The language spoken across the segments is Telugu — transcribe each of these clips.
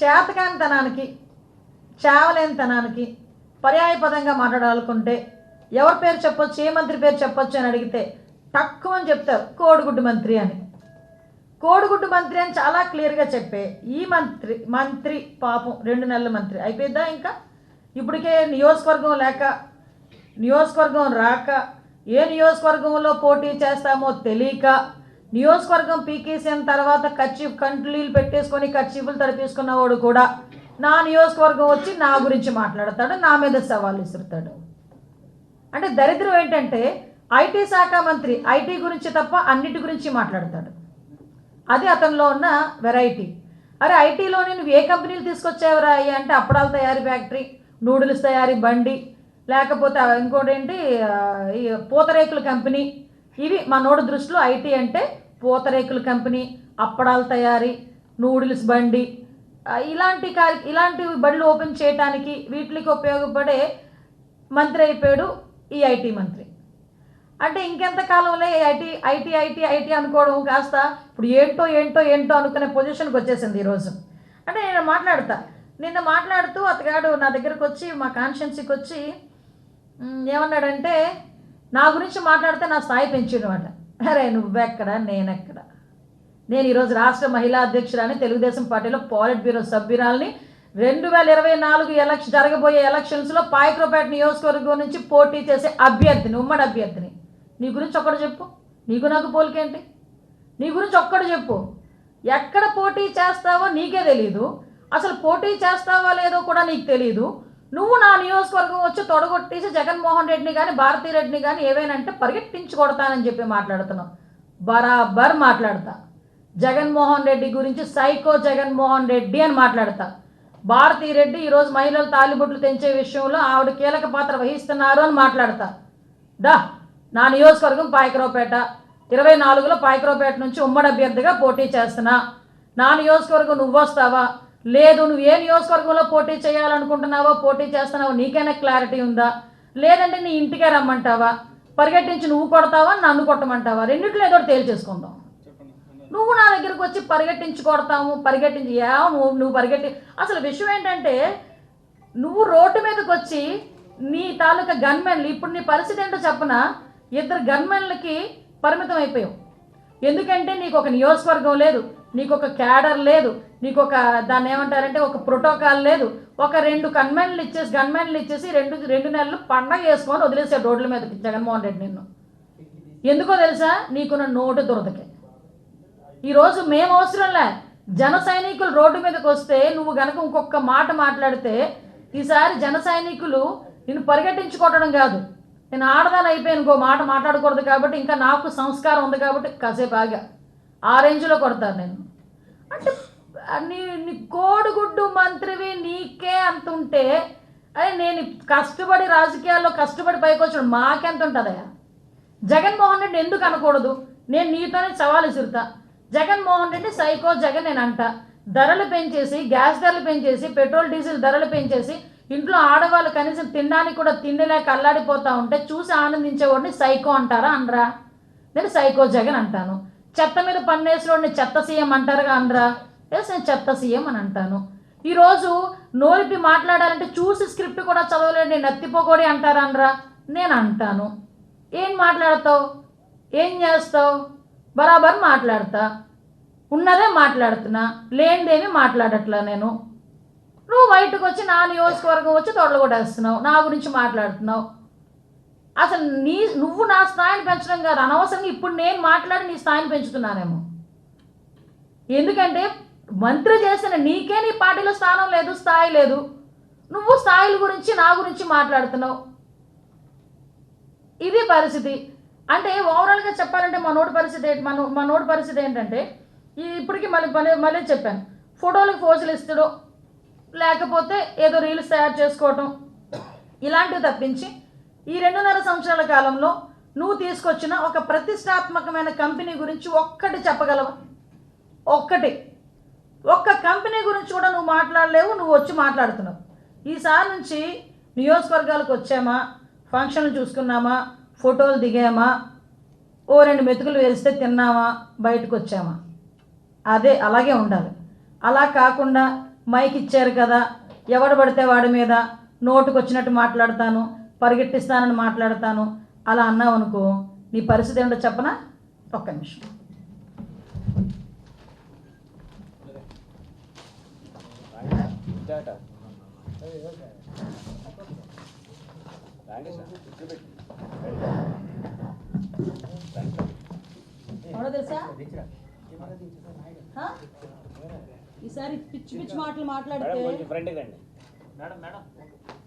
చేతకానితనానికి చావలేనితనానికి పర్యాయపదంగా మాట్లాడాలనుకుంటే ఎవరి పేరు చెప్పొచ్చు ఏ మంత్రి పేరు చెప్పొచ్చు అని అడిగితే తక్కువ అని చెప్తారు కోడిగుడ్డు మంత్రి అని. కోడిగుడ్డు మంత్రి అని చాలా క్లియర్గా చెప్పే ఈ మంత్రి మంత్రి పాపం రెండు నెలల మంత్రి. అయిపోయిందా ఇంకా? ఇప్పటికే నియోజకవర్గం లేక నియోజకవర్గం రాక ఏ నియోజకవర్గంలో పోటీ చేస్తామో తెలియక నియోజకవర్గం పీకేసీఎం తర్వాత కర్చీఫ్ కంట్లీలు పెట్టేసుకొని కర్చీఫ్లు తడిపేసుకున్నవాడు కూడా నా నియోజకవర్గం వచ్చి నా గురించి మాట్లాడతాడు నా మీద సవాల్ విసురుతాడు. అంటే దరిద్రం ఏంటంటే ఐటీ శాఖ మంత్రి ఐటీ గురించి తప్ప అన్నిటి గురించి మాట్లాడతాడు. అది అతనిలో ఉన్న వెరైటీ. అరే ఐటీలో నేను ఏ కంపెనీలు తీసుకొచ్చావురా అయ్యి? అంటే అప్పడాల తయారీ ఫ్యాక్టరీ నూడిల్స్ తయారీ బండి లేకపోతే ఇంకోటి ఏంటి ఈ పూతరేకుల కంపెనీ ఇవి మనోడి దృష్టిలో ఐటీ అంటే పూతరేకుల కంపెనీ అప్పడాల తయారీ నూడిల్స్ బండి. ఇలాంటి కార్య ఇలాంటి బడులు ఓపెన్ చేయడానికి వీటికి ఉపయోగపడే మంత్రి అయిపోయాడు ఈ ఐటీ మంత్రి. అంటే ఇంకెంత కాలంలో ఐటీ ఐటీ ఐటీ ఐటీ అనుకోవడం కాస్త ఇప్పుడు ఏంటో ఏంటో ఏంటో అనుకునే పొజిషన్కి వచ్చేసింది ఈరోజు అంటే నేను మాట్లాడతా. నిన్న మాట్లాడుతూ అతగాడు నా దగ్గరకు వచ్చి మా కాన్షియన్సీకి వచ్చి ఏమన్నాడంటే నా గురించి మాట్లాడితే నా స్థాయి పెంచినమాట అరే నువ్వెక్కడ నేనెక్కడ? నేను ఈరోజు రాష్ట్ర మహిళా అధ్యక్షురాని తెలుగుదేశం పార్టీలో పాలిట్ బ్యూరో సభ్యురాల్ని రెండు వేల ఇరవై నాలుగు ఎలక్షన్ జరగబోయే ఎలక్షన్స్లో పాయక్రోపేట నియోజకవర్గం నుంచి పోటీ చేసే అభ్యర్థిని ఉమ్మడి అభ్యర్థిని. నీ గురించి ఒక్కడు చెప్పు. నీకు నాకు పోలికేంటి? నీ గురించి ఒక్కడు చెప్పు. ఎక్కడ పోటీ చేస్తావో నీకే తెలియదు అసలు పోటీ చేస్తావో లేదో కూడా నీకు తెలియదు నువ్వు నా నియోజకవర్గం వచ్చి తొడగొట్టేసి జగన్మోహన్ రెడ్డిని కానీ భారతీ రెడ్డిని కానీ ఏవైనా అంటే పరిగెట్టించి కొడతానని చెప్పి మాట్లాడుతున్నావు. బరాబర్ మాట్లాడతా. జగన్మోహన్ రెడ్డి గురించి సైకో జగన్మోహన్ రెడ్డి అని మాట్లాడతా. భారతీ రెడ్డి ఈరోజు మహిళలు తాలిబొట్లు తెంచే విషయంలో ఆవిడ కీలక పాత్ర వహిస్తున్నారు అని మాట్లాడతా. దా నా నియోజకవర్గం పాయకరావుపేట. ఇరవై నాలుగులో పాయకరావుపేట నుంచి ఉమ్మడి అభ్యర్థిగా పోటీ చేస్తున్నా. నా నియోజకవర్గం నువ్వు వస్తావా లేదు నువ్వు ఏ నియోజకవర్గంలో పోటీ చేయాలనుకుంటున్నావో పోటీ చేస్తున్నావో నీకైనా క్లారిటీ ఉందా? లేదంటే నీ ఇంటికే రమ్మంటావా? పరిగెట్టించి నువ్వు కొడతావా నన్ను కొట్టమంటావా? రెండిట్లో ఏదో తేల్చేసుకుందాం. నువ్వు నా దగ్గరకు వచ్చి పరిగెట్టించి కొడతాము పరిగెట్టించి ఏ నువ్వు నువ్వు పరిగెట్టి అసలు విషయం ఏంటంటే నువ్వు రోడ్డు మీదకి వచ్చి నీ తాలూకా గన్మెన్లు ఇప్పుడు నీ పరిస్థితి ఏంటో చెప్పన? ఇద్దరు గన్మెన్లకి పరిమితం అయిపోయావు. ఎందుకంటే నీకు ఒక నియోజకవర్గం లేదు. నీకు ఒక క్యాడర్ లేదు. నీకు ఒక దాన్ని ఏమంటారంటే ఒక ప్రోటోకాల్ లేదు. ఒక రెండు కన్మెన్లు ఇచ్చేసి గన్మెన్లు ఇచ్చేసి రెండు రెండు నెలలు పండగ వేసుకొని వదిలేసాడు రోడ్ల మీదకి జగన్మోహన్ రెడ్డి నిన్ను. ఎందుకో తెలుసా? నీకున్న నోటు దురదకే. ఈరోజు మేము అవసరంలే. జన సైనికులు రోడ్డు మీదకి వస్తే నువ్వు గనక ఇంకొక మాట మాట్లాడితే ఈసారి జన సైనికులు నిన్ను పరిగెట్టించుకోవటం కాదు. నేను ఆడదాని అయిపోయాను ఇంకో మాట మాట్లాడకూడదు కాబట్టి ఇంకా నాకు సంస్కారం ఉంది కాబట్టి కాసేపు ఆగా. ఆ రేంజ్లో కొడతాను నేను. అంటే నీ నీ కోడిగుడ్డు మంత్రివి నీకే అంత ఉంటే అదే నేను కష్టపడి రాజకీయాల్లో కష్టపడి పైకి వచ్చాడు మాకెంత ఉంటుందయ్యా జగన్మోహన్ రెడ్డి ఎందుకు అనకూడదు? నేను నీతోనే సవాలు చిరుతా జగన్మోహన్ రెడ్డి సైకో జగన్ నేను అంట. ధరలు పెంచేసి గ్యాస్ ధరలు పెంచేసి పెట్రోల్ డీజిల్ ధరలు పెంచేసి ఇంట్లో ఆడవాళ్ళు కనీసం తినడానికి కూడా తిండి లేక ఉంటే చూసి ఆనందించేవాడిని సైకో అంటారా అనరా? నేను సైకో జగన్ అంటాను. చెత్త మీద పన్నేసినోడిని చెత్త సీఎం అంటారుగా అనరా ఎస్ నేను చెత్త సీఎం అని అంటాను. ఈరోజు నోరిపి మాట్లాడాలంటే చూసి స్క్రిప్ట్ కూడా చదవలేడు నేను ఎత్తిపోకోడి అంటారా అనరా నేను అంటాను. ఏం మాట్లాడతావు? ఏం చేస్తావు? బరాబర్ మాట్లాడతా. ఉన్నదే మాట్లాడుతున్నా. లేనిదేమి మాట్లాడట్లా నేను. నువ్వు బయటకు వచ్చి నా నియోజకవర్గం వచ్చి తొడలు కొట్టేస్తున్నావు నా గురించి మాట్లాడుతున్నావు. అసలు నీ నువ్వు నా స్థాయిని పెంచడం కాదు. అనవసరంగా ఇప్పుడు నేను మాట్లాడి నీ స్థాయిని పెంచుతున్నానేమో. ఎందుకంటే మంత్రి చేసిన నీకే నీ పార్టీలో స్థానం లేదు స్థాయి లేదు. నువ్వు స్థాయిల గురించి నా గురించి మాట్లాడుతున్నావు. ఇది పరిస్థితి. అంటే ఓవరాల్గా చెప్పాలంటే మా నోటి పరిస్థితి ఏంటి- మన మా నోటి పరిస్థితి ఏంటంటే ఈ ఇప్పటికీ మళ్ళీ మళ్ళీ మళ్ళీ చెప్పాను. ఫోటోలకు ఫోజులు ఇస్తాడో లేకపోతే ఏదో రీల్స్ తయారు చేసుకోవటం ఇలాంటివి తప్పించి ఈ రెండున్నర సంవత్సరాల కాలంలో నువ్వు తీసుకొచ్చిన ఒక ప్రతిష్టాత్మకమైన కంపెనీ గురించి ఒక్కటి చెప్పగలవా? ఒక్కటి. ఒక్క కంపెనీ గురించి కూడా నువ్వు మాట్లాడలేవు నువ్వు వచ్చి మాట్లాడుతున్నావు. ఈసారి నుంచి నియోజకవర్గాలకు వచ్చామా? ఫంక్షన్లు చూసుకున్నామా? ఫోటోలు దిగామా? ఓ రెండు మెతుకులు వేస్తే తిన్నామా? బయటకు వచ్చామా? అదే అలాగే ఉండాలి. అలా కాకుండా మైక్ ఇచ్చారు కదా ఎవడు పడితే వాడి మీద నోటుకు వచ్చినట్టు మాట్లాడతాను పరిగెట్టిస్తానని మాట్లాడతాను. అలా అన్నావు అనుకో నీ పరిస్థితి ఏంటో చెప్పనా? ఒక్క నిమిషం. తెలుసా? ఈసారి పిచ్చి పిచ్చి మాటలు మాట్లాడితే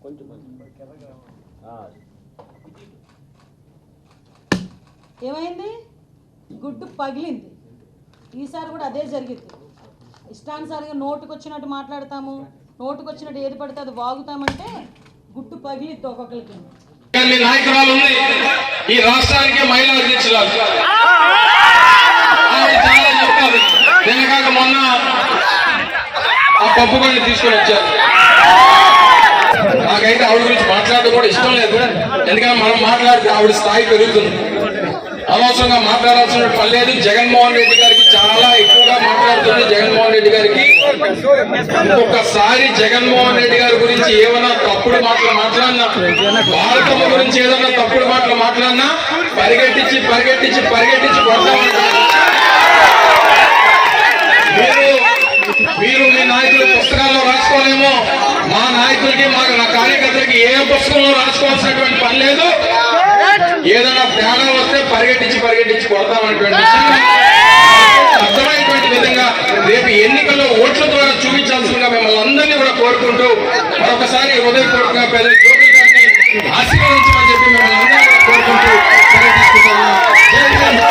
కొంచెం. ఏమైంది? గుడ్డు పగిలింది. ఈసారి కూడా అదే జరిగింది. ఇష్టానుసారంగా నోటుకు వచ్చినట్టు మాట్లాడతాము. నోటుకు వచ్చినట్టు ఏది పడితే అది వాగుతామంటే గుడ్డు పగిలిద్ది ఒక్కొక్కరికి. నాయకురాలు ఉంది. ఈ రాష్ట్రానికి మహిళా అధ్యక్షురాలు. ఆవిడ మొన్న ఆ పప్పు బండి తీసుకొని వచ్చారు. నాకైతే ఆవిడ మాట్లాడడం కూడా ఇష్టం లేదు. ఎందుకంటే మనం మాట్లాడితే ఆవిడ స్థాయి పెరుగుతుంది. అనవసరంగా మాట్లాడాల్సిన పని లేదు జగన్మోహన్ రెడ్డి గారికి చాలా ఎక్కువగా మాట్లాడుతుంది జగన్మోహన్ రెడ్డి గారికి. ఒక్కసారి జగన్మోహన్ రెడ్డి గారి గురించి ఏమైనా తప్పుడు మాటలు మాట్లాడినా భారతమ్మ గురించి ఏదైనా తప్పుడు మాటలు మాట్లాడినా పరిగెట్టించి పరిగెట్టించి పరిగెట్టించి కొడతామంటారు. మా నాయకులకి మా నా కార్యకర్తలకి ఏ పుస్తకంలో రాసుకోవాల్సినటువంటి పని లేదు. ఏదైనా తేడా వస్తే పరిగెట్టించి పరిగెట్టించి కొడతామనేటువంటి అర్థమయ్యేటువంటి